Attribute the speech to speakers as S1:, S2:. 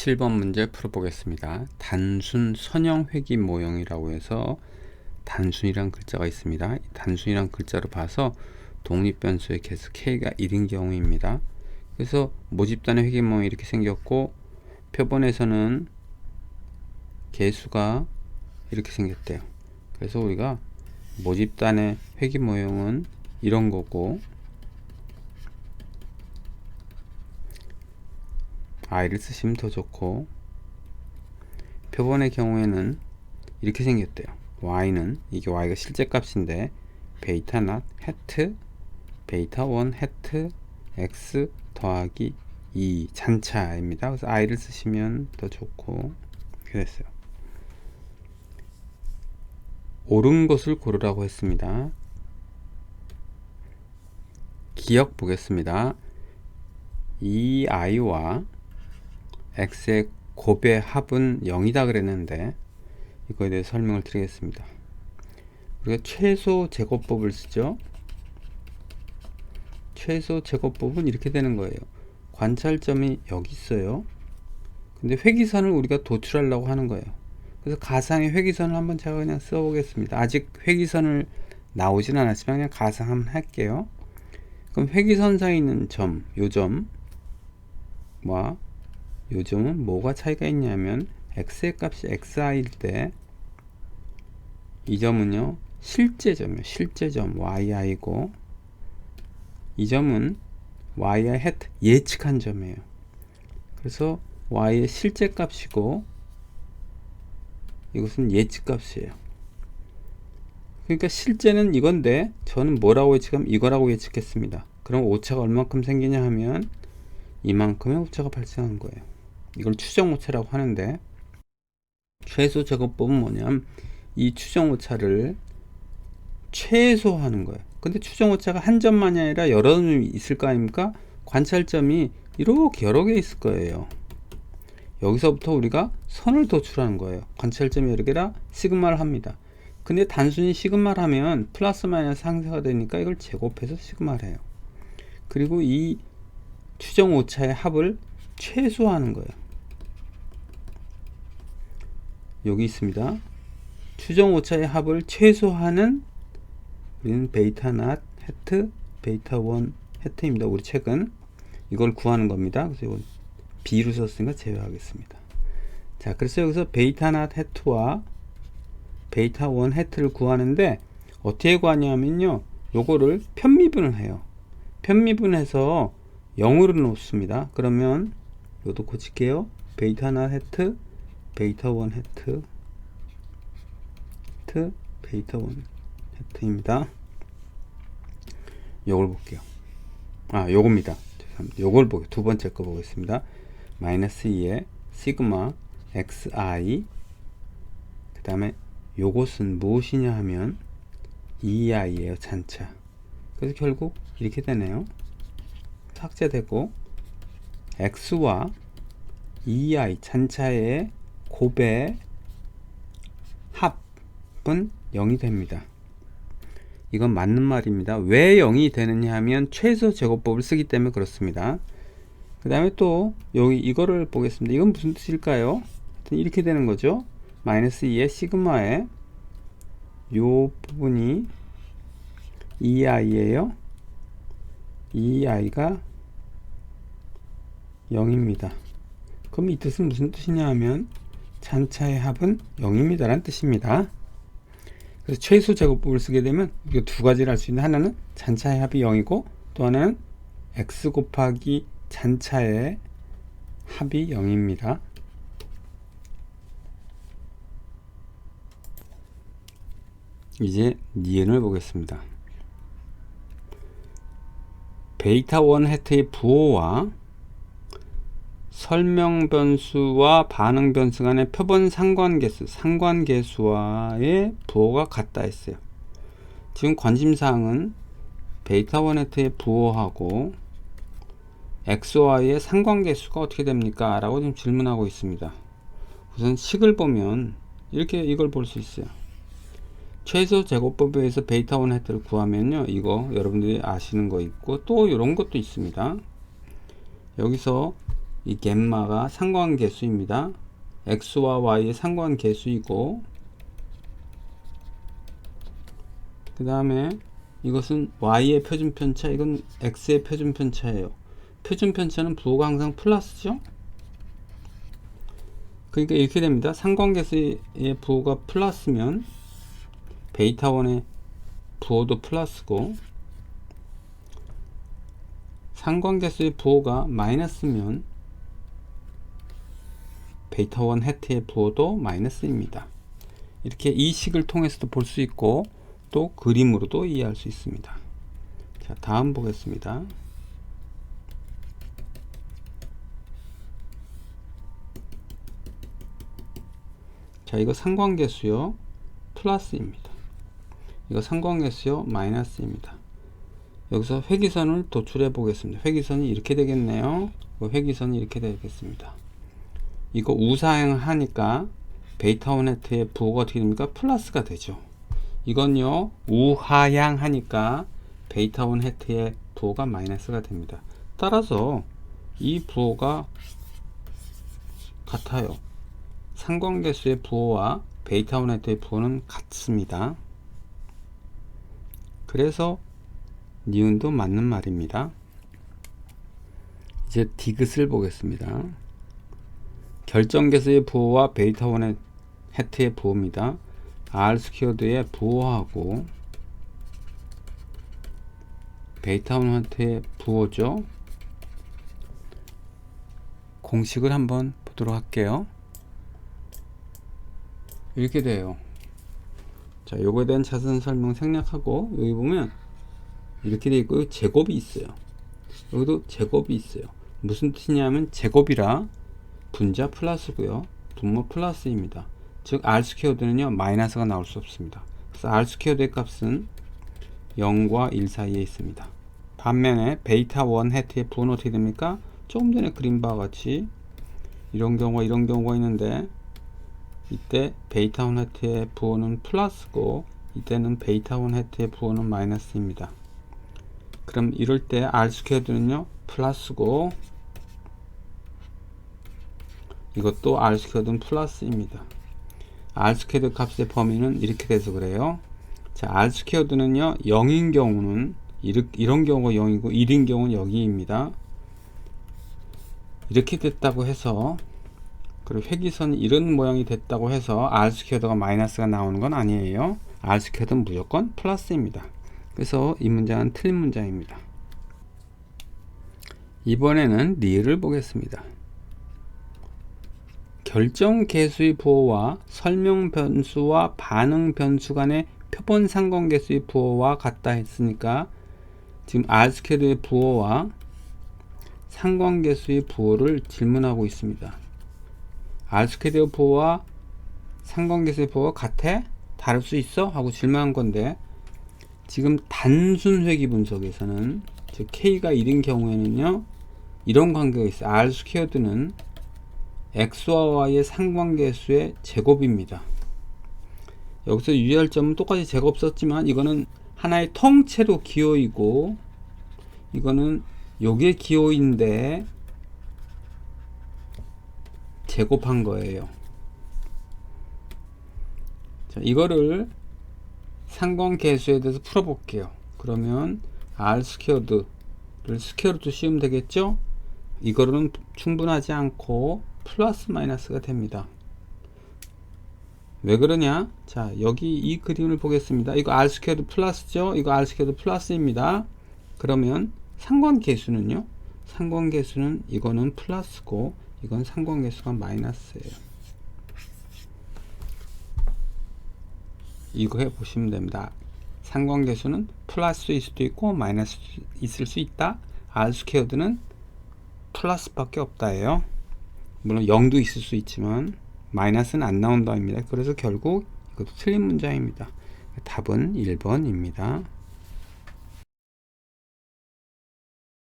S1: 7번 문제 풀어보겠습니다. 단순 선형 회귀 모형이라고 해서 단순이란 글자가 있습니다. 이 단순이란 글자로 봐서 독립 변수의 개수 k가 1인 경우입니다. 그래서 모집단의 회귀 모형이 이렇게 생겼고 표본에서는 개수가 이렇게 생겼대요. 그래서 우리가 모집단의 회귀 모형은 이런 거고 i를 쓰시면 더 좋고 표본의 경우에는 이렇게 생겼대요. y는 이게 y가 실제 값인데 베이타 낫 해트 베이타 1 해트 x 더하기 2 잔차입니다. 그래서 i를 쓰시면 더 좋고 됐어요. 옳은 것을 고르라고 했습니다. 기억 보겠습니다. 이 i와 x의 곱의 합은 0이다 그랬는데 이거에 대해 설명을 드리겠습니다. 우리가 최소 제곱법을 쓰죠. 최소 제곱법은 이렇게 되는 거예요. 관찰점이 여기 있어요. 근데 회기선을 우리가 도출하려고 하는 거예요. 그래서 가상의 회기선을 한번 제가 그냥 써보겠습니다. 아직 회기선을 나오진 않았지만 그냥 가상 한번 할게요. 그럼 회기선상에 있는 점, 요 점과 요점은 뭐가 차이가 있냐면 x의 값이 xi일 때 이 점은요 실제 점이요. 실제 점 yi고 이 점은 yi hat 예측한 점이에요. 그래서 y의 실제 값이고 이것은 예측 값이에요. 그러니까 실제는 이건데 저는 뭐라고 예측하면 이거라고 예측했습니다. 그럼 오차가 얼마큼 생기냐 하면 이만큼의 오차가 발생한 거예요 이걸 추정 오차라고 하는데 최소 제곱법은 뭐냐면 이 추정 오차를 최소화하는 거예요. 근데 추정 오차가 한 점만이 아니라 여러 점이 있을 거 아닙니까? 관찰점이 이렇게 여러 개 있을 거예요. 여기서부터 우리가 선을 도출하는 거예요. 관찰점이 여러 개라 시그마를 합니다. 근데 단순히 시그마를 하면 플러스 마이너스 상쇄가 되니까 이걸 제곱해서 시그마를 해요. 그리고 이 추정 오차의 합을 최소화하는 거예요. 여기 있습니다. 추정 오차의 합을 최소화하는 우리는 베이타 낫 해트 베이타 원 해트입니다. 우리 책은 이걸 구하는 겁니다. 그래서 이건 B로 썼으니까 제외하겠습니다. 자, 그래서 여기서 베이타 낫 해트와 베이타 원 해트를 구하는데 어떻게 구하냐면요. 요거를 편미분을 해요. 편미분해서 0으로 놓습니다. 그러면 이것도 고칠게요. 베이타 낫 해트 베이타 1 해트 해트 베이타 1 해트입니다. 요걸 볼게요. 아, 요겁니다. 죄송합니다. 요걸 보게 두 번째 거 보겠습니다. 마이너스 2에 시그마 xi 그 다음에 요것은 무엇이냐 하면 2i예요 잔차 그래서 결국 이렇게 되네요 삭제되고 x와 2i 잔차의 곱의 합은 0이 됩니다. 이건 맞는 말입니다. 왜 0이 되느냐 하면 최소 제곱법을 쓰기 때문에 그렇습니다. 그 다음에 또 여기 이거를 보겠습니다. 이건 무슨 뜻일까요? 이렇게 되는 거죠. 마이너스 2의 시그마의 요 부분이 2i예요. 2i가 0입니다. 그럼 이 뜻은 무슨 뜻이냐 하면 잔차의 합은 0입니다. 라는 뜻입니다. 그래서 최소 제곱법을 쓰게 되면 이거 두 가지를 할 수 있는 하나는 잔차의 합이 0이고 또 하나는 x 곱하기 잔차의 합이 0입니다. 이제 니은을 보겠습니다. 베이타 1 해트의 부호와 설명 변수와 반응 변수 간의 표본 상관계수, 상관계수와의 부호가 같다 했어요. 지금 관심사항은 베이타 원네트의 부호하고 xy의 상관계수가 어떻게 됩니까? 라고 지금 질문하고 있습니다. 우선 식을 보면 이렇게 이걸 볼 수 있어요. 최소 제곱법에 의해서 베이타 원네트를 구하면요. 이거 여러분들이 아시는 거 있고 또 이런 것도 있습니다. 여기서 이 겜마가 상관계수입니다. x와 y의 상관계수이고 그 다음에 이것은 y의 표준편차 이건 x의 표준편차예요. 표준편차는 부호가 항상 플러스죠. 그러니까 이렇게 됩니다. 상관계수의 부호가 플러스면 베이타 1의 부호도 플러스고 상관계수의 부호가 마이너스면 베이타 1 해트의 부호도 마이너스입니다. 이렇게 이 식을 통해서도 볼 수 있고 또 그림으로도 이해할 수 있습니다. 자, 다음 보겠습니다. 자, 이거 상관계수요. 플러스입니다. 이거 상관계수요. 마이너스입니다. 여기서 회기선을 도출해 보겠습니다. 회기선이 이렇게 되겠네요. 회기선이 이렇게 되겠습니다. 이거 우사행하니까 베이타 원헤트의 부호가 어떻게 됩니까? 플러스가 되죠. 이건요 우하향 하니까 베이타 원헤트의 부호가 마이너스가 됩니다. 따라서 이 부호가 같아요. 상관계수의 부호와 베이타 원헤트의 부호는 같습니다. 그래서 니은도 맞는 말입니다. 이제 디귿을 보겠습니다. 결정계수의 부호와 베이타 원의 해트의 부호입니다. R 스퀘어드의 부호하고 베이타 원 해트의 부호죠. 공식을 한번 보도록 할게요. 이렇게 돼요. 자, 요거에 대한 자세한 설명 생략하고 여기 보면 이렇게 돼 있고 제곱이 있어요. 여기도 제곱이 있어요. 무슨 뜻이냐면 제곱이라 분자 플러스고요. 분모 플러스입니다. 즉 r 스퀘어드는요 마이너스가 나올 수 없습니다. 그래서 r 스퀘어드의 값은 0과 1 사이에 있습니다. 반면에 베이타 1 해트의 부호는 어떻게 됩니까? 조금 전에 그린 바와 같이 이런 경우가 이런 경우가 있는데 이때 베이타 1 해트의 부호는 플러스고 이때는 베이타 1 해트의 부호는 마이너스입니다. 그럼 이럴 때 r 스퀘어드는요 플러스고 이것도 r 스퀘어드는 플러스입니다. r 스퀘어드 값의 범위는 이렇게 돼서 그래요. 자, r 스퀘어드는요 0인 경우는 이런 경우가 0이고 1인 경우는 여기입니다. 이렇게 됐다고 해서 그리고 회기선이 이런 모양이 됐다고 해서 r 스퀘어드가 마이너스가 나오는 건 아니에요. r 스퀘어드는 무조건 플러스입니다. 그래서 이 문장은 틀린 문장입니다. 이번에는 리을을 보겠습니다. 결정 계수의 부호와 설명 변수와 반응 변수 간의 표본 상관계수의 부호와 같다 했으니까 지금 스퀘어의 부호와 상관계수의 부호를 질문하고 있습니다. 스퀘어 부호와 상관계수의 부호가 같아? 다를 수 있어? 하고 질문한 건데 지금 단순 회귀 분석에서는 즉 K가 1인 경우에는요 이런 관계가 있어요. R 스퀘어드는 x와 y의 상관계수의 제곱입니다. 여기서 유의할 점은 똑같이 제곱 썼지만 이거는 하나의 통째로 기호이고 이거는 요게 기호인데 제곱한 거예요. 자, 이거를 상관계수에 대해서 풀어볼게요. 그러면 r 스퀘어드를 스퀘어루트 씌우면 되겠죠? 이거는 충분하지 않고 플러스 마이너스가 됩니다. 왜 그러냐? 자, 여기 이 그림을 보겠습니다. 이거 R 스퀘어드 플러스죠? 이거 R 스퀘어드 플러스입니다. 그러면 상관계수는요? 상관계수는 이거는 플러스고 이건 상관계수가 마이너스예요. 이거 해 보시면 됩니다. 상관계수는 플러스일 수도 있고 마이너스 있을 수 있다. R 스퀘어드는 플러스밖에 없다예요. 물론 0도 있을 수 있지만 마이너스는 안 나온다입니다. 그래서 결국 이것도 틀린 문장입니다. 답은 1번입니다.